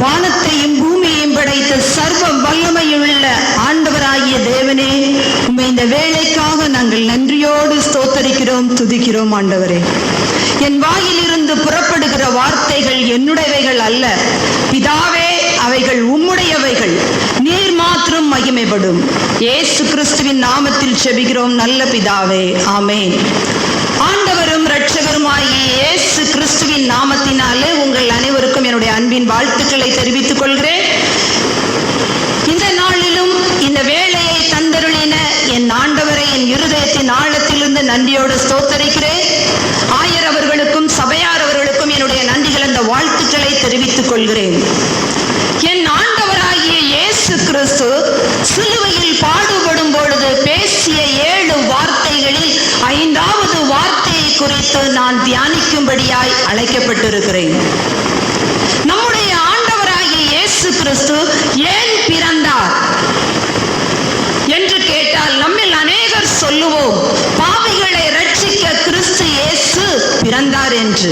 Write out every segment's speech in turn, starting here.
வானத்தையும் பூமியையும் படைத்த சர்வ வல்லமையுள்ள ஆண்டவராகிய தேவனே உண்மை இந்த வேலைக்காக நாங்கள் நன்றியோடு ஸ்தோத்தரிக்கிறோம் துதிக்கிறோம் ஆண்டவரே. என் வாயிலிருந்து புறப்படுகிற வார்த்தைகள் என்னுடையவைகள் அல்ல. பிதாவே அவைகள் உம்முடையவைகள். நீர் மாத்திரம் மகிமைப்படும். ஏசு கிறிஸ்துவின் நாமத்தில் செபிக்கிறோம் நல்ல பிதாவே. ஆமேன். ஆண்டவரும் இரட்சகருமாகிய இயேசு கிறிஸ்துவின் நாமத்தினாலே அன்பின் வாழ்த்துக்களை தெரிவித்துக் கொள்கிறேன். இந்த நாளிலும் இந்த வேலையை தந்தருளின என் ஆண்டவரை என் இருதயத்தின் ஆழத்திலிருந்து நன்றியோடு ஸ்தோத்தரிக்கிறேன். ஆயர் அவர்களுக்கும் சபையார் அவர்களுக்கும் என்னுடைய நன்றிகள் அந்த வாழ்த்துக்களை தெரிவித்துக் கொள்கிறேன். என் ஆண்டவராகிய இயேசு கிறிஸ்து சிலுவையில் பாடுபடும் பொழுது பேசிய ஏழு வார்த்தைகளில் ஐந்தாவது வார்த்தையை குறித்து நான் தியானிக்கும்படியாய் அழைக்கப்பட்டிருக்கிறேன். கிறிஸ்து ஏன் பிறந்தார் என்று கேட்டால் நம்மில் அநேகர் சொல்லுவோம் பாவிகளை ரட்சிக்க கிறிஸ்து இயேசு பிறந்தார் என்று.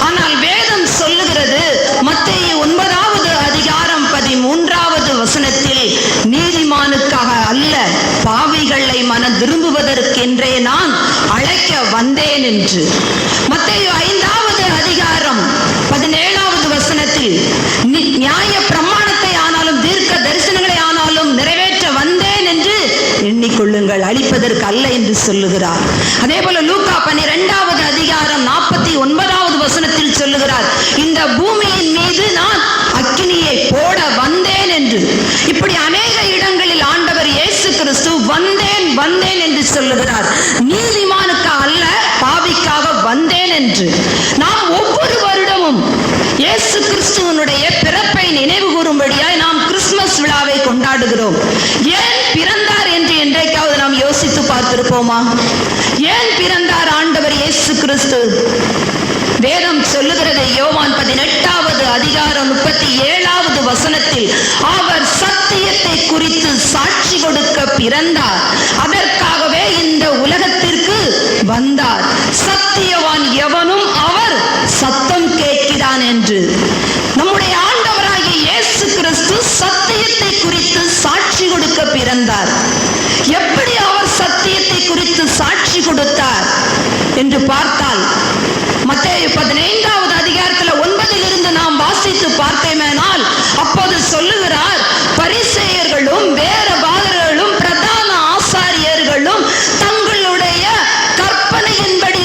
ஆனால் வேதம் சொல்லுகிறது மத்திய ஒன்பதாவது அதிகாரம் பதிமூன்றாவது வசனத்தில் நீதிமானுக்காக அல்ல பாவிகளை மன திரும்புவதற்கென்றே நான் அழைக்க வந்தேன் என்று. மத்தேயு ஐந்து என்று சொல்லுகிறார். அதே போல லூக்கா பன்னிரெண்டாவது அதிகாரம் நாற்பத்தி ஒன்பதாவது வசனத்தில் சொல்லுகிறார். இந்த பூமியின் மீது நான் அக்கினியை போட வந்தேன் என்று. இப்படி அநேக இடங்களில் ஆண்டவர் இயேசு கிறிஸ்து வந்தேன் வந்தேன் என்று சொல்லுகிறார். நீதி அல்ல பாவிக்காக வந்தேன் என்று நாம் ஒவ்வொரு வருடமும் இயேசு கிறிஸ்துவனுடைய பிறப்பை நினைவு கூறும்படியாய் நாம் கிறிஸ்துமஸ் விழாவை கொண்டாடுகிறோம் ஏன் பிறந்தார் என்று என்றைக்காவது நாம் யோசித்து பார்த்திருப்போமா ஏன் பிறந்தார் ஆண்டவர் இயேசு கிறிஸ்து? வேதம் சொல்லுகிறது யோவான் பதினெட்டாவது அதிகாரம் முப்பத்தி ஏழாவது வசனத்தில் அவர் சத்தியத்தை குறித்து சாட்சி கொடுக்க பிறந்தார். அதற்காகவே இந்த உலகத்திற்கு வந்தார். சத்தியவான் எவனும் அவர் சத்தம் கேட்கிறான் என்று. நம்முடைய ஆண்டவராகிய இயேசு கிறிஸ்து சத்தியத்தை குறித்து சாட்சி கொடுக்க பிறந்தார். கொடுத்தார் என்று பார்த்தால் மத்திய பதினைந்தாவது அதிகாரத்துல ஒன்பதில் இருந்து நாம் வாசித்து பார்த்தேமேனால் அப்போது சொல்லுகிறார் பரிசெயர்களும் வேற பாகர்களும் பிரதான ஆசாரியர்களும் தங்களுடைய கற்பனையின்படி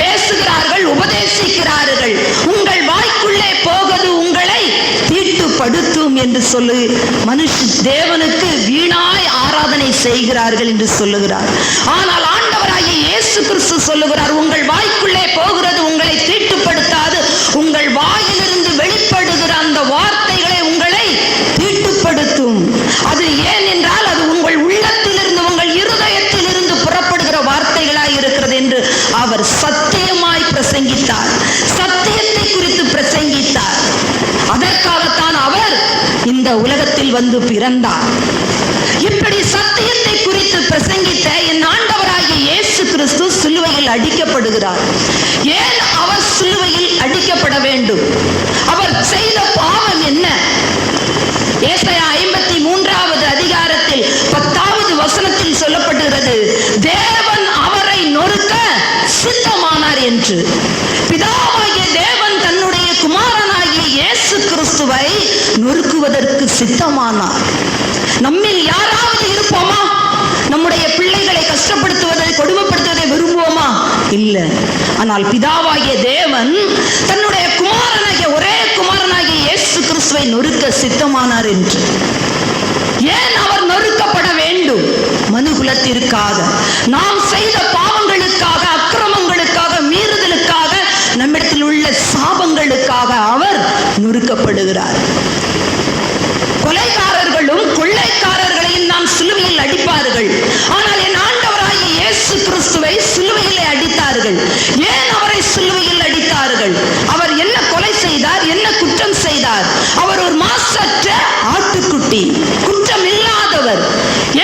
பேசுகிறார்கள் உபதேசிக்கிறார்கள். உங்கள் வாய்க்குள்ளே போவது உங்களை தீட்டுப்படுத்தும் என்று சொல்லு மனுஷ தேவனுக்கு வீணா செய்கிறார்கள் என்று சொல்லுகிறார். ஆனால் ஆண்டவராகிய இயேசு கிறிஸ்து சொல்லுகிறார் உங்கள் வாய்க்குள்ளே போகிறது உங்களை தீட்டுப்படுத்தாது. உங்கள் வாயிலிருந்து வெளிப்படுகிற அந்த வார்த்தைகளை உங்களை தீட்டுப்படுத்தும். அது ஏன் என்றால் அது உங்கள் உள்ளத்திலிருந்து உங்கள் இருதயத்திலிருந்து புறப்படுகிற வார்த்தைகளாய் இருக்கிறது என்று அவர் சத்தியமாய் பிரசங்கித்தார். சத்தியத்தை குறித்து பிரசங்கித்தார். அதற்காகத்தான் அவர் இந்த உலகத்தில் வந்து பிறந்தார். இப்படி பிரசங்கித்த என் ஆண்டவராகிய இயேசு கிறிஸ்து சிலுவையில் அடிக்கப்படுகிறார். ஏன் அவர் சிலுவையில் அடிக்கப்பட வேண்டும்? அவர் செய்த பாவம் என்ன? ஏசையா ஐம்பத்தி மூன்றாவது அதிகாரத்தில் பத்தாவது வசனத்தில் சொல்லப்படுகிறது தேவன் அவரை நொறுக்க சித்தமானார் என்று. பிதாவாகிய தேவன் தன்னுடைய குமாரனாகிய இயேசு கிறிஸ்துவை நொறுக்குவதற்கு சித்தமானார். நம்மில் யாராவது இருப்போமா? நம்முடைய பிள்ளைகளை கஷ்டப்படுத்துவதை கொடுமைப்படுத்துவதை விரும்புவோமா? இல்ல. ஆனால் பிதாவாகிய தேவன் தன்னுடைய குமாரனாகிய ஒரே குமாரனாகிய இயேசு கிறிஸ்துவை நொறுக்க சித்தமானார் என்று. ஏன் அவர் நொறுக்கப்பட வேண்டும்? மனுகுலத்திற்காக நாம் செய்த பாவங்களுக்காக அக்கிரமங்களுக்காக மீறுதலுக்காக நம்மிடத்தில் உள்ள சாபங்களுக்காக அவர் நொறுக்கப்படுகிறார். கொலைக்காரர்களும் கொள்ளைக்காரர்களையும் நாம் சிலுவையில் அடிப்பார்கள். செய்தார்கள். ஏன் அவரை சிலுவையில் அடித்தார்கள்? அவர் என்ன கொலை செய்தார்? என்ன குற்றம் செய்தார்? அவர் ஒரு மாசற்ற ஆட்டுக்குட்டி குற்றம் இல்லாதவர்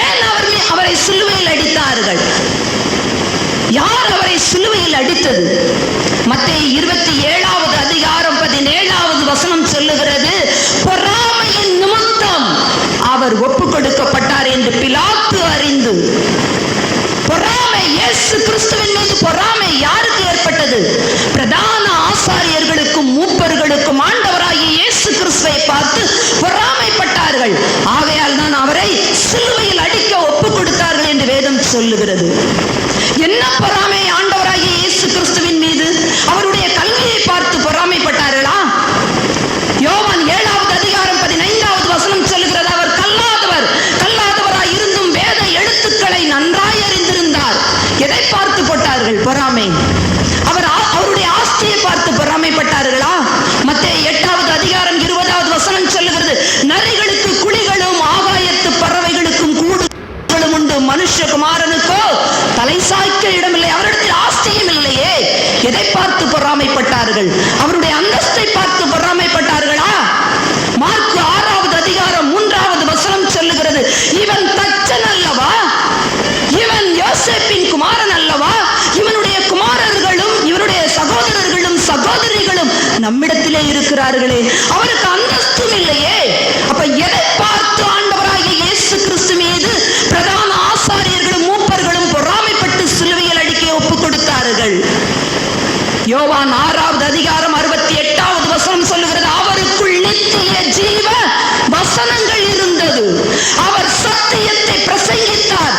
ஏன் அவர் அவரை சிலுவையில் அடித்தார்கள்? யார் அவரை சிலுவையில் அடித்தது? மத்திய இருபத்தி ஏழாவது அதிகாரம் பதினேழாவது வசனம் சொல்லுகிறது பொறாமையின் நிமித்தம் அவர் ஒப்புக் கொடுக்கப்பட்டார் என்று பிலாத்து அறிந்து பொறாமை இயேசு கிறிஸ்துவின் மீது பொறாமை யாருக்கு ஏற்பட்டது? பிரதான ஆசாரியர்களுக்கும் மூப்பர்களுக்கும் ஆண்டவராகிய இயேசு கிறிஸ்துவை பார்த்து பொறாமைப்பட்டார்கள். ஆகையால் தான் அவரை சிலுவையில் அடிக்க ஒப்புக் கொடுத்தார்கள் என்று வேதம் சொல்லுகிறது. என்ன பொறாமை? பொறாமைப்பட்டார்கள் அவருடைய அந்தஸ்தை பார்த்து பொறாமைப்பட்டார்களா? மார்க்கு ஆறாவது அதிகாரம் மூன்றாவது வசனம் சொல்லுகிறது. இவன் தச்சன் அல்லவா? இவன் யோசேப்பின் குமாரன் அல்லவா? இவனுடைய குமாரர்களும் இவருடைய சகோதரர்களும் சகோதரிகளும் நம்மிடத்திலே இருக்கிறார்களே. அவருக்கு அந்த யோவான் ஆறாவது அதிகாரம் அறுபத்தி எட்டாவது வசனம் சொல்லுகிறது அவருக்குள் நித்திய ஜீவ வசனங்கள் இருந்தது. அவர் சத்தியத்தை பிரசங்கித்தார்.